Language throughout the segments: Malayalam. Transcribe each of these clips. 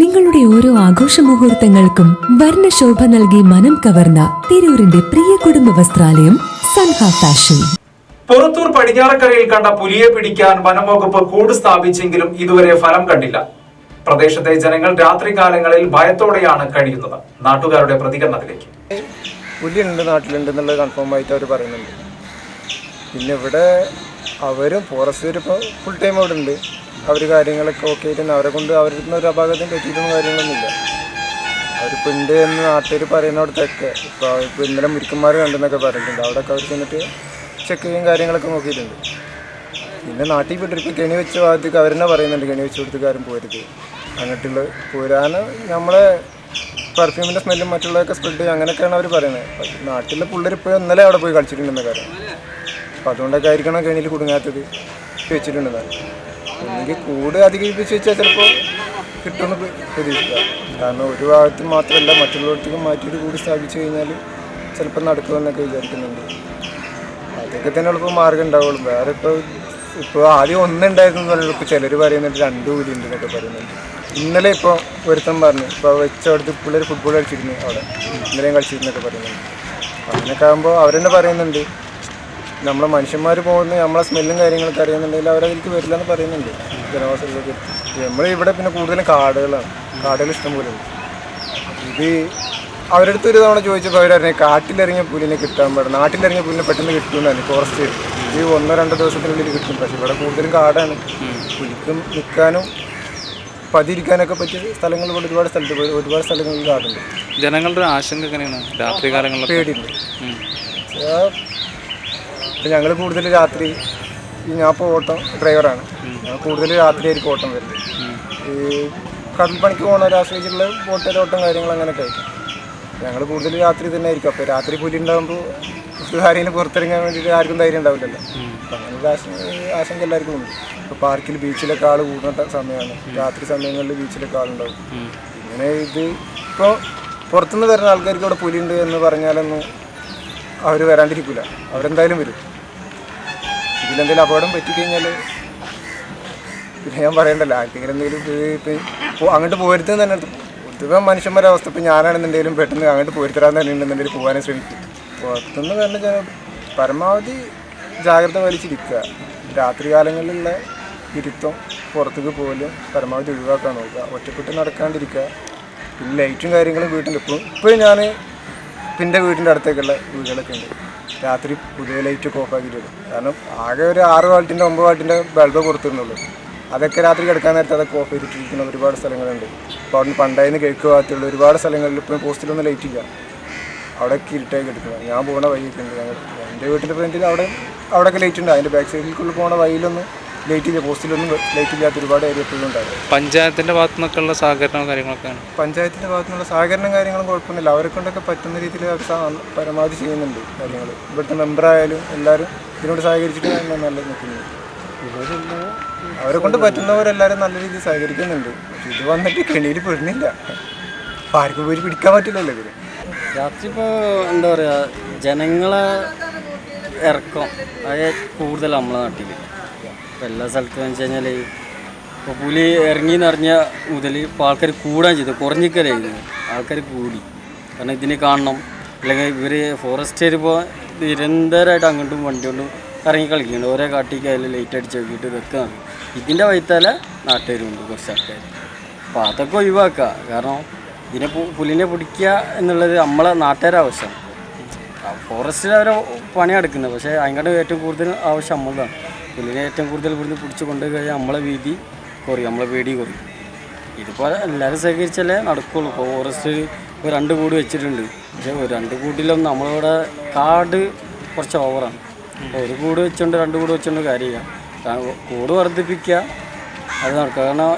നിങ്ങളുടെ ഓരോ ആഘോഷ മുഹൂർത്തങ്ങൾക്കും വർണശോഭ നൽകി മനം കവർന്ന തിരൂരിന്റെ പ്രിയ കുടുംബ വസ്ത്രാലയം സൻഹ ഫാഷൻ. പുറത്തൂർ പടിഞ്ഞാറക്കരയിൽ കണ്ട പുലിയെ പിടിക്കാൻ വനംവകുപ്പ് കൂട് സ്ഥാപിച്ചെങ്കിലും ഇതുവരെ ഫലം കണ്ടില്ല. പ്രദേശത്തെ ജനങ്ങൾ രാത്രികാലങ്ങളിൽ ഭയത്തോടെയാണ് കഴിയുന്നത്. നാട്ടുകാരുടെ പ്രതികരണത്തിലേക്ക്. പുലിയുണ്ട് നാട്ടിലുണ്ട് എന്നുള്ളത് കൺഫേം ആയിട്ട് അവർ പറയുന്നുണ്ട്. പിന്നെ ഇവിടെ അവരും ഫോറസ്റ്റ് ഇപ്പോൾ ഫുൾ ടൈം അവിടെ ഉണ്ട്. അവർ കാര്യങ്ങളൊക്കെ ഓക്കെ ആയിട്ടുണ്ട്. അവരെ കൊണ്ട് അവരുടെ നിന്ന് ഒരു അപാകതയും പറ്റിയിട്ടൊന്നും കാര്യങ്ങളൊന്നുമില്ല. അവരിപ്പോൾ ഉണ്ട് എന്ന് നാട്ടുകാർ പറയുന്നിടത്തൊക്കെ. ഇപ്പോൾ ഇപ്പോൾ ഇന്നലെ മുരിക്കന്മാർ കണ്ടെന്നൊക്കെ പറഞ്ഞിട്ടുണ്ട്. അവിടെയൊക്കെ അവർ ചെന്നിട്ട് ചെക്ക് ചെയ്യും കാര്യങ്ങളൊക്കെ നോക്കിയിട്ടുണ്ട്. പിന്നെ നാട്ടിൽ ഇപ്പോൾ കെണി വെച്ച ഭാഗത്തേക്ക് അവർ തന്നെ പറയുന്നുണ്ട് കെണി വെച്ച് കൊടുത്ത് കാര്യം പോരുത്. അങ്ങോട്ടുള്ള പോരാന് നമ്മളെ പെർഫ്യൂമിന്റെ സ്മെല്ലും മറ്റുള്ളതൊക്കെ സ്പ്രെഡ് ചെയ്യും. അങ്ങനെയൊക്കെയാണ് അവർ പറയുന്നത്. നാട്ടിലെ പിള്ളേർ ഇപ്പോൾ ഇന്നലെ അവിടെ പോയി കളിച്ചിട്ടുണ്ടെന്ന കാര്യം. അപ്പോൾ അതുകൊണ്ടൊക്കെ ആയിരിക്കണം കെണിയിൽ കുടുങ്ങാത്തത്. വെച്ചിട്ടുണ്ടെന്നാണ് ഒന്നുകിൽ കൂട് അധികരിപ്പിച്ച് വെച്ചാൽ ചിലപ്പോൾ കിട്ടുമെന്ന് പ്ര- പ്രതീക്ഷിക്കാം. കാരണം ഒരു ഭാഗത്ത് മാത്രമല്ല മറ്റുള്ളവർക്കും മാറ്റിയിട്ട് കൂടി സ്ഥാപിച്ചു കഴിഞ്ഞാൽ ചിലപ്പോൾ നടക്കുമെന്നൊക്കെ വിചാരിക്കുന്നുണ്ട്. അതൊക്കെ തന്നെ എളുപ്പം മാർഗം ഉണ്ടാവുള്ളൂ. വേറെ ഇപ്പോൾ ഇപ്പോൾ ആദ്യം ഒന്നുണ്ടായിരുന്നു പറയുന്നത് ഇപ്പോൾ ചിലർ പറയുന്നുണ്ട് രണ്ട് കൂലി ഉണ്ട് എന്നൊക്കെ പറയുന്നുണ്ട്. ഇന്നലെ ഇപ്പോൾ ഒരുത്തം പറഞ്ഞു ഇപ്പോൾ വെച്ചവിടുത്ത് പിള്ളേർ ഫുട്ബോൾ കളിച്ചിരുന്നു അവിടെ. ഇന്നലെയും കളിച്ചിരുന്നൊക്കെ പറയുന്നുണ്ട്. അങ്ങനെയൊക്കെ ആകുമ്പോൾ അവരെന്നെ പറയുന്നുണ്ട് നമ്മളെ മനുഷ്യന്മാർ പോകുന്ന നമ്മളെ സ്മെല്ലും കാര്യങ്ങളൊക്കെ അറിയുന്നുണ്ടെങ്കിൽ അവരതിലേക്ക് വരില്ല എന്ന് പറയുന്നുണ്ട്. ജനവാസത്തിലേക്ക്. നമ്മൾ ഇവിടെ പിന്നെ കൂടുതലും കാടുകളാണ്. കാടുകൾ ഇഷ്ടംപോലെ ഇത് അവരുടെ അടുത്ത് ഒരു തവണ ചോദിച്ചപ്പോൾ അവർ പറഞ്ഞു കാട്ടിലിറങ്ങിയ പുലിനെ കിട്ടാൻ പാടില്ല. നാട്ടിലിറങ്ങിയ പുലിനെ പെട്ടെന്ന് കിട്ടുമെന്നാണ് ഫോറസ്റ്റ് ഈ ഒന്നോ രണ്ടോ ദിവസത്തിനുള്ളിൽ കിട്ടും. പക്ഷേ ഇവിടെ കൂടുതലും കാടാണ്. പുലിക്കും നിൽക്കാനും പതിയിരിക്കാനൊക്കെ പറ്റിയ സ്ഥലങ്ങൾ ഇവിടെ ഒരുപാട് സ്ഥലത്ത് പോയി ഒരുപാട് സ്ഥലങ്ങളിൽ കാടുണ്ട്. ജനങ്ങളുടെ ആശങ്ക എങ്ങനെയാണ്? രാത്രി കാലങ്ങളിൽ പേടിയുണ്ട് ഞങ്ങൾ കൂടുതൽ രാത്രി ഞാൻ ഇപ്പോൾ ഓട്ടം ഡ്രൈവറാണ്. കൂടുതൽ രാത്രി ആയിരിക്കും ഓട്ടം വരുന്നത്. ഈ കടൽ പണിക്ക് പോകുന്നവരെ ആശ്രയിച്ചിട്ടുള്ള ബോട്ടിലെ ഓട്ടം കാര്യങ്ങൾ അങ്ങനെയൊക്കെ ആയിരിക്കും. ഞങ്ങൾ കൂടുതൽ രാത്രി തന്നെ ആയിരിക്കും. അപ്പോൾ രാത്രി പുലി ഉണ്ടാകുമ്പോൾ ആരെങ്കിലും പുറത്തിറങ്ങാൻ വേണ്ടിയിട്ട് ആർക്കും ധൈര്യം ഉണ്ടാവില്ലല്ലോ അങ്ങനെ ഒരു ആശങ്ക എല്ലാവർക്കും ഉണ്ട്. ഇപ്പോൾ പാർക്കിൽ ബീച്ചിലൊക്കെ ആൾ കൂടുന്ന സമയമാണ് രാത്രി സമയങ്ങളിൽ ബീച്ചിലൊക്കെ ആളുണ്ടാവും. ഇങ്ങനെ ഇത് ഇപ്പോൾ പുറത്തുനിന്ന് വരുന്ന ആൾക്കാർക്ക് ഇവിടെ പുലിയുണ്ട് എന്ന് പറഞ്ഞാലൊന്നും അവർ വരാണ്ടിരിക്കില്ല അവരെന്തായാലും വരും. ഇതിലെന്തെങ്കിലും അപകടം പറ്റിക്കഴിഞ്ഞാൽ പിന്നെ ഞാൻ പറയണ്ടല്ലോ ആർക്കെങ്കിലും എന്തെങ്കിലും അങ്ങോട്ട് പോരുത്തെന്ന് തന്നെ പൊതുവെ മനുഷ്യന്മാരുടെ അവസ്ഥ ഇപ്പം ഞാനാണെന്നുണ്ടെങ്കിലും പെട്ടെന്ന് അങ്ങോട്ട് പോരുത്തരാൻ തന്നെ ഉണ്ടെന്നുണ്ടെങ്കിൽ പോകാനും ശ്രമിക്കും. പുറത്തുനിന്ന് തന്നെ ഞാൻ പരമാവധി ജാഗ്രത വലിച്ചിരിക്കുക രാത്രി കാലങ്ങളിലുള്ള ഇരുത്തം പുറത്തേക്ക് പോലും പരമാവധി ഒഴിവാക്കാൻ നോക്കുക. ഒറ്റപ്പെട്ട് നടക്കാണ്ടിരിക്കുക. പിന്നെ ലൈറ്റും കാര്യങ്ങളും വീട്ടിൽ ഇപ്പം ഇപ്പോഴും ഞാൻ പിന്നെ വീടിന്റെ അടുത്തേക്കുള്ള വീടുകളൊക്കെ ഉണ്ട്. രാത്രി പുതിയ ലൈറ്റൊക്കെ ഓഫ് ആക്കിയിട്ടുണ്ട് കാരണം ആകെ ഒരു ആറ് വാൾട്ടിന്റെ ഒമ്പത് വാൾട്ടിന്റെ ബൾബ് പുറത്തിരുന്നുള്ളൂ അതൊക്കെ രാത്രി കിടക്കാൻ നേരത്തെ അതൊക്കെ ഓഫ് ചെയ്തിട്ടിരിക്കുന്ന ഒരുപാട് സ്ഥലങ്ങളുണ്ട്. അപ്പോൾ അവിടെ പണ്ടായിരുന്നു കിഴക്ക് ഭാഗത്തുള്ള ഒരുപാട് സ്ഥലങ്ങളിൽ ഇപ്പം പോസ്റ്റിലൊന്നും ലൈറ്റ് ഇല്ല. അവിടെയൊക്കെ ഇരുട്ടായി കിടക്കുന്നത് ഞാൻ പോകുന്ന വഴിയൊക്കെ ഉണ്ട്. ഞങ്ങൾ എന്റെ വീട്ടിന്റെ ഫ്രണ്ടിൽ അവിടെ അവിടെയൊക്കെ ലൈറ്റ് ഉണ്ട്. അതിന്റെ ബാക്ക് സൈഡിലേക്കുള്ള പോകുന്ന വഴിയിലൊന്നും ലൈറ്റ് ഇല്ല പോസ്റ്റിലൊന്നും ലൈറ്റ് ഇല്ലാത്ത ഒരുപാട് ഏരിയ എപ്പോഴും ഉണ്ടായിരുന്നു പഞ്ചായത്തിന്റെ ഭാഗത്തു നിന്നൊക്കെയുള്ള സഹകരണവും കാര്യങ്ങളൊക്കെയാണ്. പഞ്ചായത്തിന്റെ ഭാഗത്തുനിന്നുള്ള സഹകരണം കാര്യങ്ങളും കുഴപ്പമൊന്നുമില്ല. അവരെ കൊണ്ടൊക്കെ പറ്റുന്ന രീതിയിൽ അവർ പരമാവധി ചെയ്യുന്നുണ്ട് കാര്യങ്ങൾ. ഇവിടുത്തെ മെമ്പറായാലും എല്ലാവരും ഇതിനോട് സഹകരിച്ചിട്ട് തന്നെ നല്ല നിൽക്കുന്നത്. അവരെ കൊണ്ട് പറ്റുന്നവരെല്ലാവരും നല്ല രീതിയിൽ സഹകരിക്കുന്നുണ്ട്. ഇത് വന്നിട്ട് കെണിയിൽ പെടുന്നില്ല. അപ്പം ആർക്കും പോയി പിടിക്കാൻ പറ്റില്ലല്ലോ ഇവർ രാത്രി ഇപ്പോൾ എന്താ പറയുക ജനങ്ങളെ ഇറക്കം അതായത് കൂടുതൽ നമ്മളെ നാട്ടിൽ ഇപ്പോൾ എല്ലാ സ്ഥലത്തും വെച്ച് കഴിഞ്ഞാൽ ഇപ്പോൾ പുലി ഇറങ്ങി നിറഞ്ഞ മുതൽ ഇപ്പോൾ ആൾക്കാർ കൂടാൻ ചെയ്തു. കുറഞ്ഞിക്കലായിരുന്നു. ആൾക്കാർ കൂടി. കാരണം ഇതിനെ കാണണം. അല്ലെങ്കിൽ ഇവർ ഫോറസ്റ്റുകാർ ഇപ്പോൾ നിരന്തരമായിട്ട് അങ്ങോട്ടും വണ്ടി കൊണ്ടും ഇറങ്ങി കളിക്കുന്നുണ്ട്. ഓരോ കാട്ടിക്ക് അതിൽ ലൈറ്റ് അടിച്ച് നോക്കിയിട്ട് വെക്കുകയാണ് ഇതിന്റെ വൈത്താല നാട്ടുകാരുണ്ട് കുറച്ച് ആൾക്കാർ അപ്പോൾ അതൊക്കെ ഒഴിവാക്കുക കാരണം ഇതിനെ പുലിനെ പിടിക്കുക എന്നുള്ളത് നമ്മളെ നാട്ടുകാരെ ആവശ്യമാണ്. ഫോറസ്റ്റിൽ അവരെ പണിയെടുക്കുന്നത് പക്ഷേ അതിന്റെ ഏറ്റവും കൂടുതൽ ആവശ്യം നമ്മളതാണ്. പുലിനെ ഏറ്റവും കൂടുതൽ ഇവിടുന്ന് പിടിച്ച് കൊണ്ടുപോയി കഴിഞ്ഞാൽ നമ്മളെ വീതി കുറയും നമ്മളെ പേടി കുറയും. ഇതിപ്പോൾ എല്ലാവരും സഹകരിച്ചാലേ നടക്കുള്ളൂ. ഇപ്പോൾ ഫോറസ്റ്റ് ഇപ്പോൾ രണ്ട് കൂട് വെച്ചിട്ടുണ്ട്. പക്ഷേ ഒരു രണ്ട് കൂട്ടിലൊന്നും നമ്മളിവിടെ കാട് കുറച്ച് ഓവറാണ് ഒരു കൂട് വെച്ചുകൊണ്ട് രണ്ട് കൂട് വെച്ചുകൊണ്ട് കാര്യമില്ല. കൂട് വർദ്ധിപ്പിക്കുക അത് നടക്കുക. കാരണം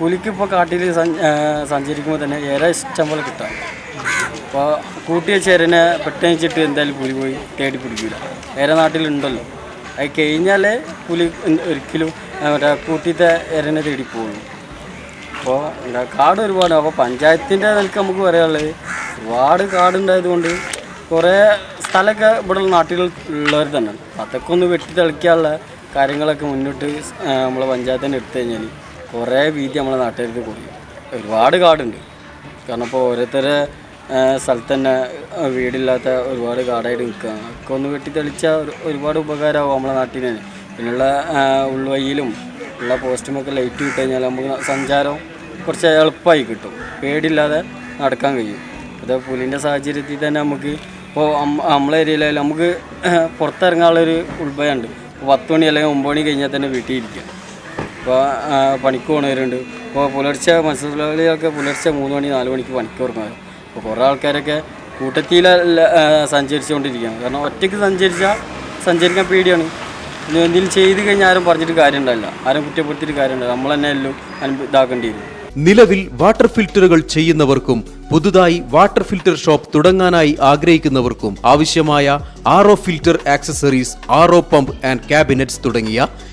പുലിക്ക് ഇപ്പോൾ കാട്ടിൽ സഞ്ചരിക്കുമ്പോൾ തന്നെ ഏറെ ഇഷ്ടം പോലെ കിട്ടാം. അപ്പോൾ കൂട്ടിയ ചേരനെ പെട്ടെന്ന് വെച്ചിട്ട് എന്തായാലും പുലി പോയി തേടി പിടിക്കില്ല ഏറെ നാട്ടിലുണ്ടല്ലോ. അത് കഴിഞ്ഞാലേ പുലി ഒരിക്കലും മറ്റേ കൂട്ടിയിട്ട് എരനെ തേടി പോകുള്ളൂ അപ്പോൾ എന്താ കാട് ഒരുപാട് അപ്പോൾ പഞ്ചായത്തിന്റെ നിലയ്ക്ക് നമുക്ക് പറയാനുള്ളത് ഒരുപാട് കാടുണ്ടായതുകൊണ്ട് കുറേ സ്ഥലമൊക്കെ ഇവിടെ നാട്ടിൽ ഉള്ളവർ തന്നെ അതൊക്കെ ഒന്ന് വെട്ടി തെളിക്കാനുള്ള കാര്യങ്ങളൊക്കെ മുന്നോട്ട് നമ്മളെ പഞ്ചായത്തിന്റെ എടുത്തു കഴിഞ്ഞാൽ കുറേ വീതി നമ്മളെ നാട്ടുകാർക്ക് കുറയും ഒരുപാട് കാടുണ്ട്. കാരണം ഇപ്പോൾ ഓരോരുത്തരെ സ്ഥലത്ത് തന്നെ വീടില്ലാത്ത ഒരുപാട് കാടായിട്ട് നിൽക്കുക. ഒക്കെ ഒന്ന് വെട്ടി തെളിച്ചാൽ ഒരു- ഒരുപാട് ഉപകാരമാവും നമ്മളെ നാട്ടിന്. പിന്നെയുള്ള ഉൾവയിലും ഉള്ള പോസ്റ്റുമൊക്കെ ലൈറ്റ് കിട്ടി കഴിഞ്ഞാൽ നമുക്ക് സഞ്ചാരം കുറച്ച് എളുപ്പമായി കിട്ടും. പേടിയില്ലാതെ നടക്കാൻ കഴിയും. അത് പുലിന്റെ സാഹചര്യത്തിൽ തന്നെ നമുക്ക് ഇപ്പോൾ നമ്മളെ ഏരിയയിലായാലും നമുക്ക് പുറത്തിറങ്ങാനുള്ളൊരു ഉൾഭയമുണ്ട്. പത്ത് മണി അല്ലെങ്കിൽ ഒമ്പത് മണി കഴിഞ്ഞാൽ തന്നെ വീട്ടിൽ ഇരിക്കുക. ഇപ്പോൾ പണിക്ക് പോകുന്നവരുണ്ട് ഇപ്പോൾ പുലർച്ചെ മത്സ്യത്തൊഴിലാളികളൊക്കെ പുലർച്ചെ മൂന്ന് മണി നാല് മണിക്ക് പണിക്ക് ഇറങ്ങുന്നത് അപ്പോൾ കുറേ ആൾക്കാരൊക്കെ കൂട്ടത്തിയിൽ സഞ്ചരിച്ചുകൊണ്ടിരിക്കുകയാണ് കാരണം ഒറ്റയ്ക്ക് സഞ്ചരിച്ചാൽ സഞ്ചരിക്കാൻ പേടിയാണ്. ഇനി എന്തെങ്കിലും ചെയ്ത് കഴിഞ്ഞാൽ ആരും പറഞ്ഞിട്ട് കാര്യം ആരും കുറ്റപ്പെടുത്തിയിട്ട് കാര്യം നമ്മൾ തന്നെ എല്ലാം ഇതാക്കേണ്ടി വരും. നിലവിൽ വാട്ടർ ഫിൽറ്ററുകൾ ചെയ്യുന്നവർക്കും പുതുതായി വാട്ടർ ഫിൽറ്റർ ഷോപ്പ് തുടങ്ങാനായി ആഗ്രഹിക്കുന്നവർക്കും ആവശ്യമായ R filter accessories R pump and cabinets തുടങ്ങിയ